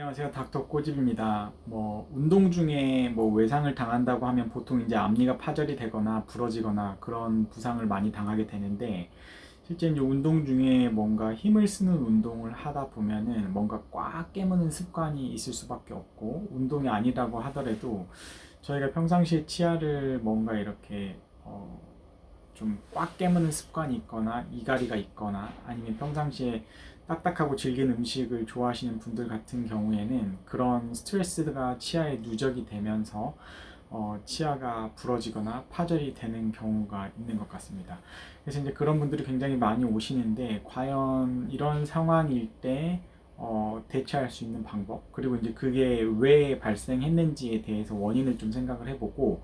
안녕하세요. 닥터 꼬집입니다. 뭐 운동 중에 뭐 외상을 당한다고 하면 보통 이제 앞니가 파절이 되거나 부러지거나 그런 부상을 많이 당하게 되는데 실제 이제 운동 중에 뭔가 힘을 쓰는 운동을 하다 보면은 뭔가 꽉 깨무는 습관이 있을 수밖에 없고 운동이 아니라고 하더라도 저희가 평상시에 치아를 뭔가 이렇게 어 좀 꽉 깨무는 습관이 있거나 이갈이가 있거나 아니면 평상시에 딱딱하고 질긴 음식을 좋아하시는 분들 같은 경우에는 그런 스트레스가 치아에 누적이 되면서 어, 치아가 부러지거나 파절이 되는 경우가 있는 것 같습니다. 그래서 이제 그런 분들이 굉장히 많이 오시는데 과연 이런 상황일 때 어, 대처할 수 있는 방법 그리고 이제 그게 왜 발생했는지에 대해서 원인을 좀 생각을 해보고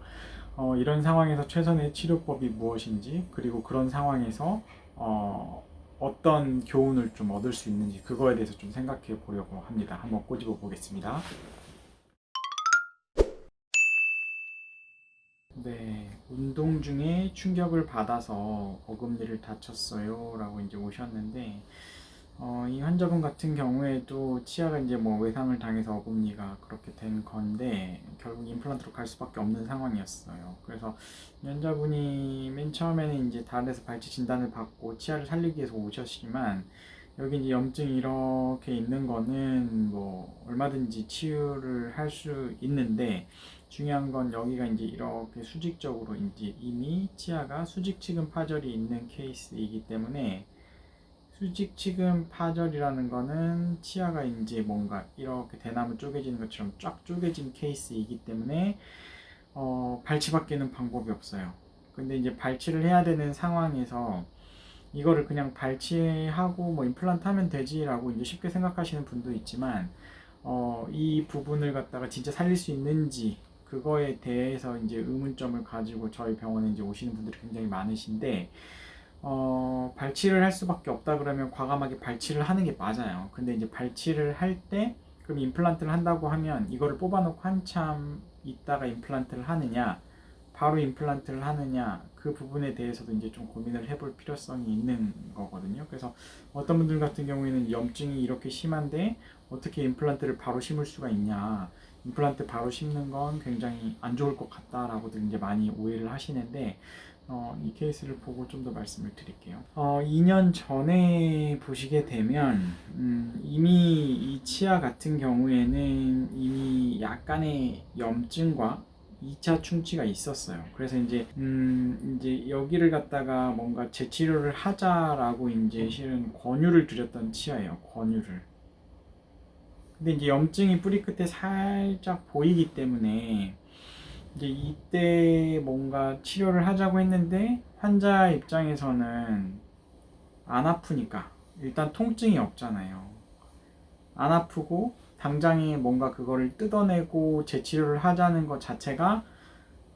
어, 이런 상황에서 최선의 치료법이 무엇인지 그리고 그런 상황에서 어, 어떤 교훈을 좀 얻을 수 있는지 그거에 대해서 좀 생각해 보려고 합니다. 한번 꼬집어 보겠습니다. 네, 운동 중에 충격을 받아서 어금니를 다쳤어요. 라고 이제 오셨는데, 어, 이 환자분 같은 경우에도 치아가 이제 뭐 외상을 당해서 어금니가 그렇게 된 건데, 결국 임플란트로 갈 수밖에 없는 상황이었어요. 그래서 이 환자분이 맨 처음에는 이제 다른 데서 발치 진단을 받고 치아를 살리기 위해서 오셨지만, 여기 이제 염증이 이렇게 있는 거는 뭐 얼마든지 치유를 할 수 있는데, 중요한 건 여기가 이제 이렇게 수직적으로 이제 이미 치아가 수직 치근 파절이 있는 케이스이기 때문에 수직 치근 파절이라는 거는 치아가 이제 뭔가 이렇게 대나무 쪼개지는 것처럼 쫙 쪼개진 케이스이기 때문에 어, 발치밖에는 방법이 없어요. 근데 이제 발치를 해야 되는 상황에서 이거를 그냥 발치하고 뭐 임플란트 하면 되지라고 이제 쉽게 생각하시는 분도 있지만 어, 이 부분을 갖다가 진짜 살릴 수 있는지 그거에 대해서 이제 의문점을 가지고 저희 병원에 이제 오시는 분들이 굉장히 많으신데 어, 발치를 할 수밖에 없다 그러면 과감하게 발치를 하는 게 맞아요. 근데 이제 발치를 할 때 그럼 임플란트를 한다고 하면 이거를 뽑아놓고 한참 있다가 임플란트를 하느냐 바로 임플란트를 하느냐 그 부분에 대해서도 이제 좀 고민을 해볼 필요성이 있는 거거든요. 그래서 어떤 분들 같은 경우에는 염증이 이렇게 심한데 어떻게 임플란트를 바로 심을 수가 있냐 임플란트 바로 심는 건 굉장히 안 좋을 것 같다라고들 이제 많이 오해를 하시는데 어, 이 케이스를 보고 좀 더 말씀을 드릴게요. 어, 2년 전에 보시게 되면 음, 이미 이 치아 같은 경우에는 이미 약간의 염증과 2차 충치가 있었어요. 그래서 이제 음 이제 여기를 갖다가 뭔가 재치료를 하자라고 이제 실은 권유를 드렸던 치아예요. 권유를. 근데 이제 염증이 뿌리 끝에 살짝 보이기 때문에 이제 이때 뭔가 치료를 하자고 했는데 환자 입장에서는 안 아프니까 일단 통증이 없잖아요. 안 아프고 당장에 뭔가 그거를 뜯어내고 재치료를 하자는 것 자체가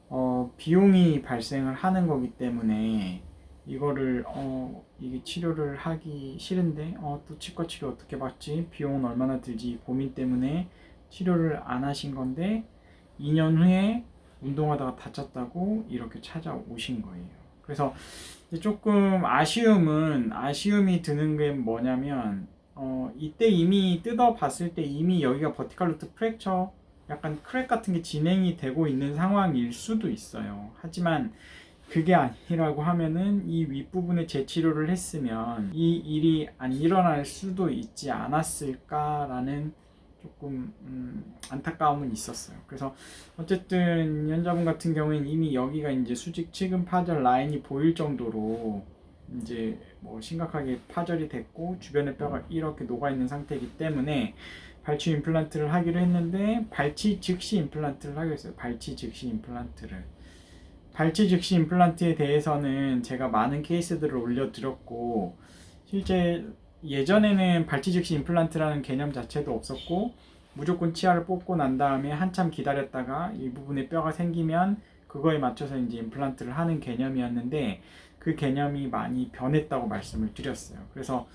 어, 비용이 발생을 하는 거기 때문에 이거를 어 이게 치료를 하기 싫은데 어 또 치과 치료 어떻게 받지 비용은 얼마나 들지 고민 때문에 치료를 안 하신 건데 2년 후에 운동하다가 다쳤다고 이렇게 찾아오신 거예요. 그래서 조금 아쉬움은 아쉬움이 드는 게 뭐냐면 어 이때 이미 뜯어 봤을 때 이미 여기가 버티컬 루트 프랙처 약간 크랙 같은 게 진행이 되고 있는 상황일 수도 있어요. 하지만 그게 아니라고 하면은 이 윗부분에 재치료를 했으면 이 일이 안 일어날 수도 있지 않았을까라는 조금 음, 안타까움은 있었어요. 그래서 어쨌든 연자분 같은 경우에는 이미 여기가 이제 수직 치근 파절 라인이 보일 정도로 이제 뭐 심각하게 파절이 됐고 주변의 뼈가 이렇게 녹아 있는 상태이기 때문에 발치 임플란트를 하기로 했는데 발치 즉시 임플란트를 하기로 했어요. 발치 즉시 임플란트를. 발치 즉시 임플란트에 대해서는 제가 많은 케이스들을 올려드렸고 실제 예전에는 발치 즉시 임플란트라는 개념 자체도 없었고 무조건 치아를 뽑고 난 다음에 한참 기다렸다가 일부분의 뼈가 생기면 그거에 맞춰서 이제 임플란트를 하는 개념이었는데 그 개념이 많이 변했다고 말씀을 드렸어요. 그래서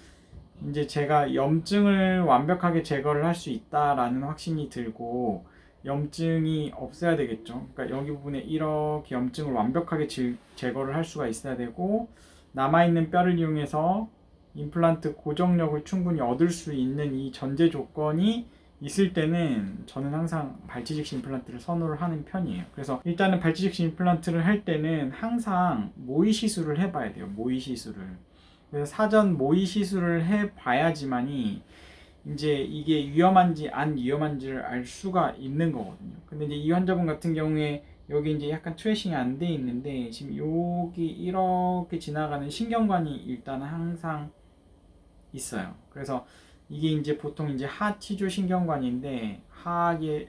이제 제가 염증을 완벽하게 제거를 할 수 있다라는 확신이 들고 염증이 없어야 되겠죠. 그러니까 여기 부분에 이렇게 염증을 완벽하게 질- 제거를 할 수가 있어야 되고 남아있는 뼈를 이용해서 임플란트 고정력을 충분히 얻을 수 있는 이 전제 조건이 있을 때는 저는 항상 발치직시 임플란트를 선호를 하는 편이에요. 그래서 일단은 발치직시 임플란트를 할 때는 항상 모의 시술을 해봐야 돼요. 모의 시술을. 그래서 사전 모의 시술을 해봐야지만이 이제 이게 위험한지 안 위험한지를 알 수가 있는 거거든요. 근데 이제 이 환자분 같은 경우에 여기 이제 약간 트레싱이 안 돼 있는데 지금 여기 이렇게 지나가는 신경관이 일단 항상 있어요. 그래서 이게 이제 보통 이제 하치조 신경관인데 하에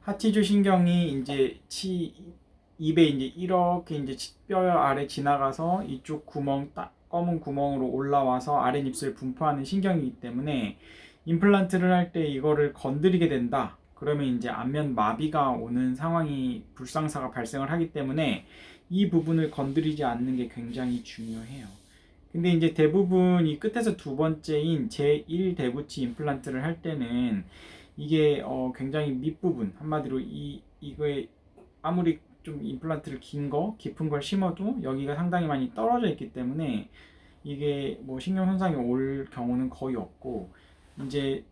하치조 신경이 이제 치 입에 이제 이렇게 이제 뼈 아래 지나가서 이쪽 구멍 딱 검은 구멍으로 올라와서 아랫입술 분포하는 신경이기 때문에 임플란트를 할 때 이거를 건드리게 된다. 그러면 이제 안면 마비가 오는 상황이 불상사가 발생을 하기 때문에 이 부분을 건드리지 않는 게 굉장히 중요해요. 근데 이제 대부분 이 끝에서 두 번째인 제1 대부치 임플란트를 할 때는 이게 어 굉장히 밑부분 한마디로 이 이거에 아무리 좀 임플란트를 긴 거, 깊은 걸 심어도 여기가 상당히 많이 떨어져 있기 때문에 이게 뭐 신경 손상이 올 경우는 거의 없고 이제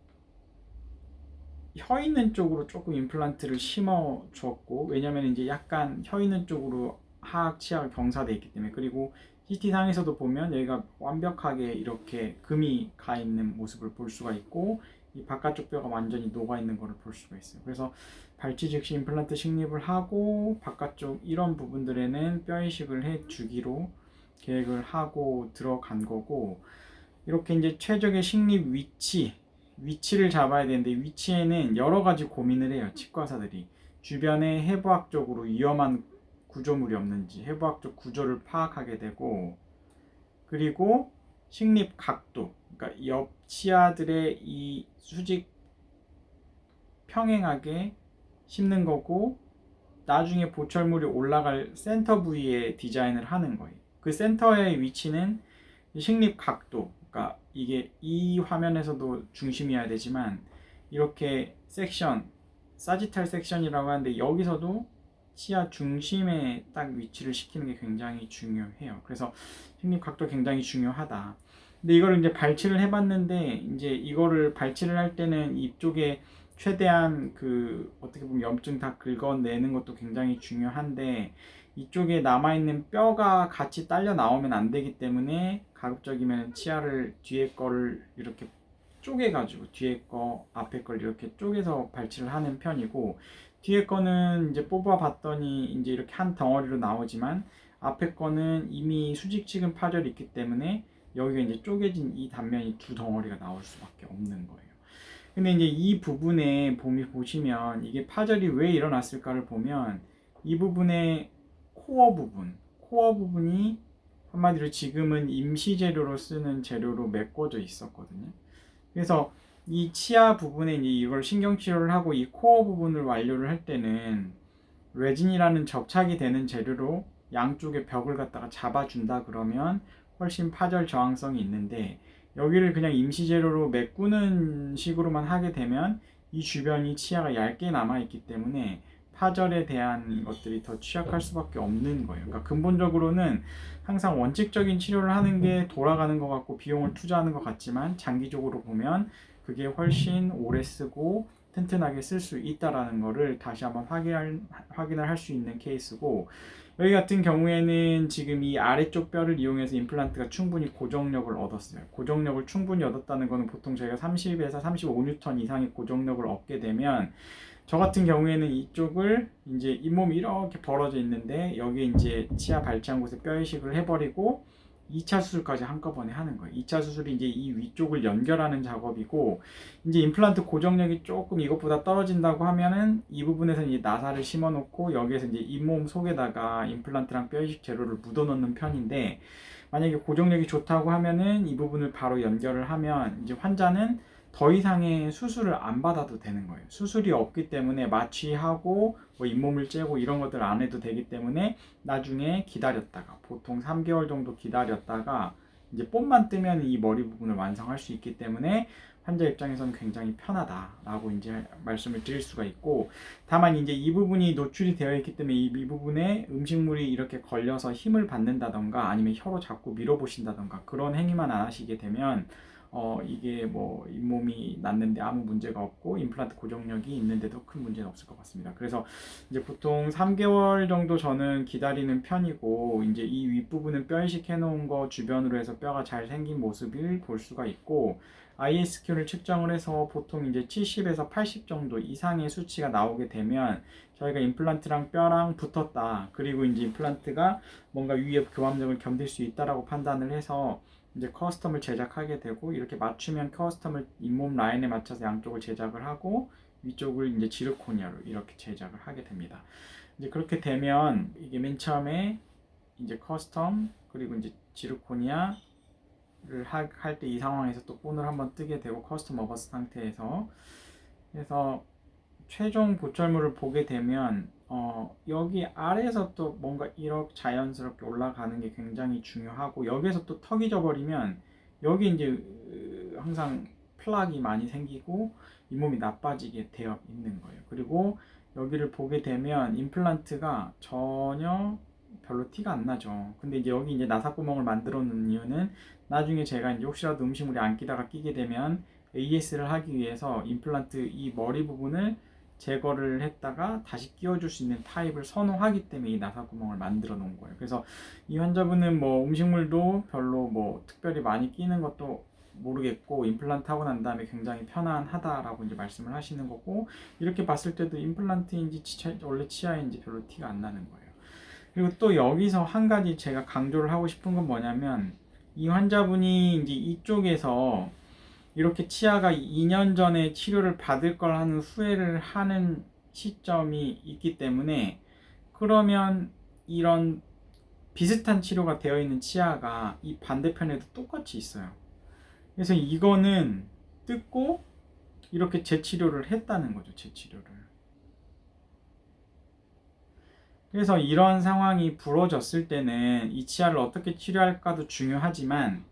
혀 있는 쪽으로 조금 임플란트를 심어 주었고 왜냐면 이제 약간 혀 있는 쪽으로 하악 치아가 경사돼 있기 때문에 그리고 CT 상에서도 보면 여기가 완벽하게 이렇게 금이 가 있는 모습을 볼 수가 있고 이 바깥쪽 뼈가 완전히 녹아 있는 것을 볼 수가 있어요. 그래서 발치 즉시 임플란트 식립을 하고 바깥쪽 이런 부분들에는 뼈 이식을 해 주기로 계획을 하고 들어간 거고 이렇게 이제 최적의 식립 위치 위치를 잡아야 되는데 위치에는 여러 가지 고민을 해요. 치과사들이 주변에 해부학적으로 위험한 구조물이 없는지 해부학적 구조를 파악하게 되고 그리고 식립 각도 그러니까 옆 치아들의 이 수직 평행하게 심는 거고 나중에 보철물이 올라갈 센터 부위에 디자인을 하는 거예요. 그 센터의 위치는 식립 각도 그러니까 이게 이 화면에서도 중심이어야 되지만 이렇게 섹션 사지탈 섹션이라고 하는데 여기서도 치아 중심에 딱 위치를 시키는 게 굉장히 중요해요. 그래서 식립 각도 굉장히 중요하다. 근데 이거를 이제 발치를 해봤는데 이제 이거를 발치를 할 때는 이쪽에 최대한 그 어떻게 보면 염증 다 긁어내는 것도 굉장히 중요한데 이쪽에 남아있는 뼈가 같이 딸려 나오면 안 되기 때문에 가급적이면 치아를 뒤에 거를 이렇게 쪼개가지고 뒤에 거 앞에 걸 이렇게 쪼개서 발치를 하는 편이고 뒤에 거는 이제 뽑아 봤더니 이제 이렇게 한 덩어리로 나오지만 앞에 거는 이미 수직 지금 파절이 있기 때문에 여기가 이제 쪼개진 이 단면이 두 덩어리가 나올 수밖에 없는 거예요. 근데 이제 이 부분에 봄이 보시면 이게 파절이 왜 일어났을까를 보면 이 부분에 코어 부분, 코어 부분이 한마디로 지금은 임시 재료로 쓰는 재료로 메꿔져 있었거든요. 그래서 이 치아 부분에 이걸 신경 치료를 하고 이 코어 부분을 완료를 할 때는 레진이라는 접착이 되는 재료로 양쪽의 벽을 갖다가 잡아준다 그러면 훨씬 파절 저항성이 있는데 여기를 그냥 임시 재료로 메꾸는 식으로만 하게 되면 이 주변이 치아가 얇게 남아 있기 때문에 파절에 대한 것들이 더 취약할 수밖에 없는 거예요. 그러니까 근본적으로는 항상 원칙적인 치료를 하는 게 돌아가는 것 같고 비용을 투자하는 것 같지만 장기적으로 보면 그게 훨씬 오래 쓰고 튼튼하게 쓸 수 있다라는 거를 다시 한번 확인할, 확인을 할 수 있는 케이스고 여기 같은 경우에는 지금 이 아래쪽 뼈를 이용해서 임플란트가 충분히 고정력을 얻었어요. 고정력을 충분히 얻었다는 것은 보통 저희가 30에서 35N 이상의 고정력을 얻게 되면 저 같은 경우에는 이쪽을 이제 잇몸이 이렇게 벌어져 있는데 여기 이제 치아 발치한 곳에 뼈 이식을 해버리고 2차 수술까지 한꺼번에 하는 거예요. 2차 수술이 이제 이 위쪽을 연결하는 작업이고 이제 임플란트 고정력이 조금 이것보다 떨어진다고 하면은 이 부분에서 이제 나사를 심어 놓고 여기에서 이제 잇몸 속에다가 임플란트랑 뼈 이식 재료를 묻어 놓는 편인데 만약에 고정력이 좋다고 하면은 이 부분을 바로 연결을 하면 이제 환자는 더 이상의 수술을 안 받아도 되는 거예요. 수술이 없기 때문에 마취하고 뭐 잇몸을 째고 이런 것들 안 해도 되기 때문에 나중에 기다렸다가 보통 3개월 정도 기다렸다가 이제 뽐만 뜨면 이 머리 부분을 완성할 수 있기 때문에 환자 입장에서는 굉장히 편하다라고 이제 말씀을 드릴 수가 있고 다만 이제 이 부분이 노출이 되어 있기 때문에 이, 이 부분에 음식물이 이렇게 걸려서 힘을 받는다던가 아니면 혀로 자꾸 밀어보신다던가 그런 행위만 안 하시게 되면 어, 이게 뭐 잇몸이 났는데 아무 문제가 없고 임플란트 고정력이 있는데도 큰 문제는 없을 것 같습니다. 그래서 이제 보통 3개월 정도 저는 기다리는 편이고 이제 이 윗부분은 뼈 이식 해 놓은 거 주변으로 해서 뼈가 잘 생긴 모습을 볼 수가 있고 ISQ를 측정을 해서 보통 이제 70에서 80 정도 이상의 수치가 나오게 되면 저희가 임플란트랑 뼈랑 붙었다. 그리고 이제 임플란트가 뭔가 위에 교감력을 견딜 수 있다라고 판단을 해서 이제 커스텀을 제작하게 되고 이렇게 맞추면 커스텀을 잇몸 라인에 맞춰서 양쪽을 제작을 하고 위쪽을 이제 지르코니아로 이렇게 제작을 하게 됩니다. 이제 그렇게 되면 이게 맨 처음에 이제 커스텀 그리고 이제 지르코니아 를 할 때 이 상황에서 또 본을 한번 뜨게 되고 커스텀 어버스 상태에서 그래서 최종 보철물을 보게 되면 어, 여기 아래에서 또 뭔가 이렇게 자연스럽게 올라가는 게 굉장히 중요하고 여기에서 또 턱이 져버리면 여기 이제 으, 항상 플락이 많이 생기고 잇몸이 나빠지게 되어 있는 거예요. 그리고 여기를 보게 되면 임플란트가 전혀 별로 티가 안 나죠. 근데 이제 여기 이제 나사구멍을 만들어 놓은 이유는 나중에 제가 이제 혹시라도 음식물이 안 끼다가 끼게 되면 AS를 하기 위해서 임플란트 이 머리 부분을 제거를 했다가 다시 끼워줄 수 있는 타입을 선호하기 때문에 이 나사 구멍을 만들어 놓은 거예요. 그래서 이 환자분은 뭐 음식물도 별로 뭐 특별히 많이 끼는 것도 모르겠고 임플란트 하고 난 다음에 굉장히 편안하다라고 이제 말씀을 하시는 거고 이렇게 봤을 때도 임플란트인지 치아, 원래 치아인지 별로 티가 안 나는 거예요. 그리고 또 여기서 한 가지 제가 강조를 하고 싶은 건 뭐냐면 이 환자분이 이제 이쪽에서 이렇게 치아가 2년 전에 치료를 받을 걸 하는 후회를 하는 시점이 있기 때문에 그러면 이런 비슷한 치료가 되어 있는 치아가 이 반대편에도 똑같이 있어요. 그래서 이거는 뜯고 이렇게 재치료를 했다는 거죠, 재치료를. 그래서 이런 상황이 부러졌을 때는 이 치아를 어떻게 치료할까도 중요하지만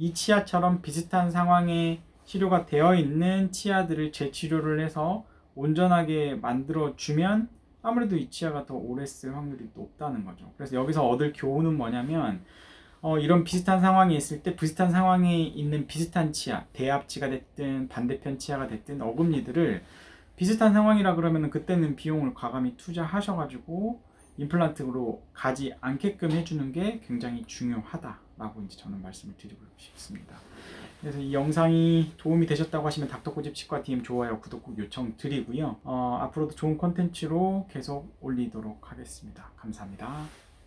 이 치아처럼 비슷한 상황에 치료가 되어 있는 치아들을 재치료를 해서 온전하게 만들어 주면 아무래도 이 치아가 더 오래 쓸 확률이 높다는 거죠. 그래서 여기서 얻을 교훈은 뭐냐면 어, 이런 비슷한 상황이 있을 때 비슷한 상황에 있는 비슷한 치아, 대합치가 됐든 반대편 치아가 됐든 어금니들을 비슷한 상황이라 그러면 그때는 비용을 과감히 투자하셔가지고 임플란트로 가지 않게끔 해주는 게 굉장히 중요하다 라고 이제 저는 말씀을 드리고 싶습니다. 그래서 이 영상이 도움이 되셨다고 하시면 닥터고집 치과팀 좋아요, 구독 꼭 요청 드리고요. 어, 앞으로도 좋은 컨텐츠로 계속 올리도록 하겠습니다. 감사합니다.